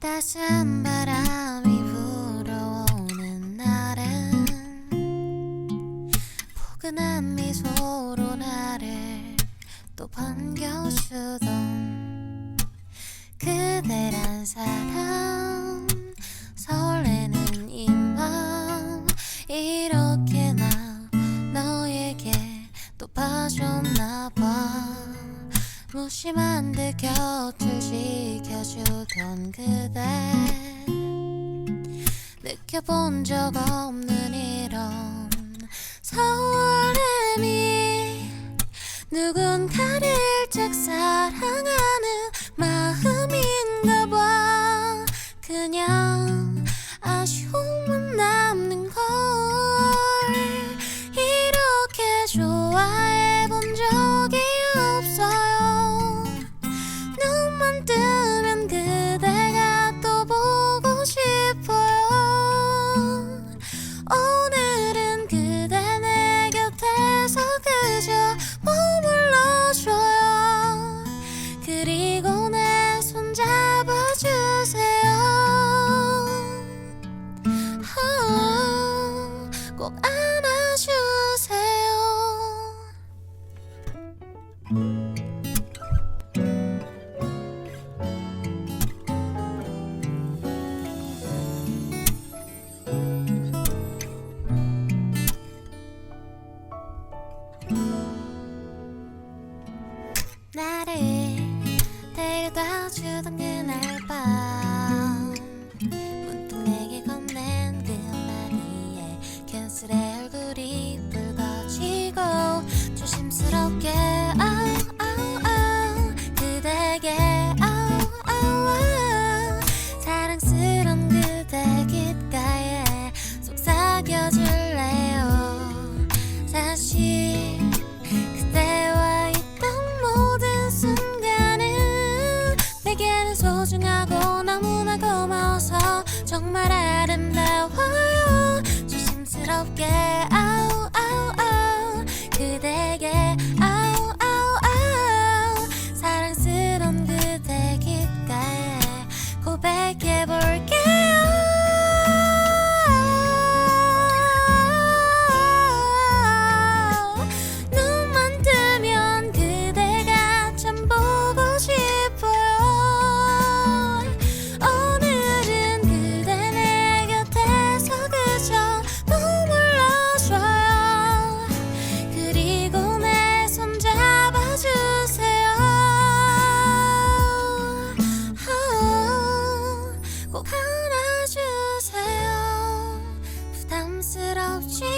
따스한 바람이 불어오는 날엔 포근한 미소로 나를 또 반겨주던 그대란 사람 조심한 듯 곁을 지켜주던 그대. 느껴본 적 없는 이런 서울함이 누군가를 짝 사랑하는 마음인가 봐. 그냥 나를 데려다 주던 그 まらる said I'll change.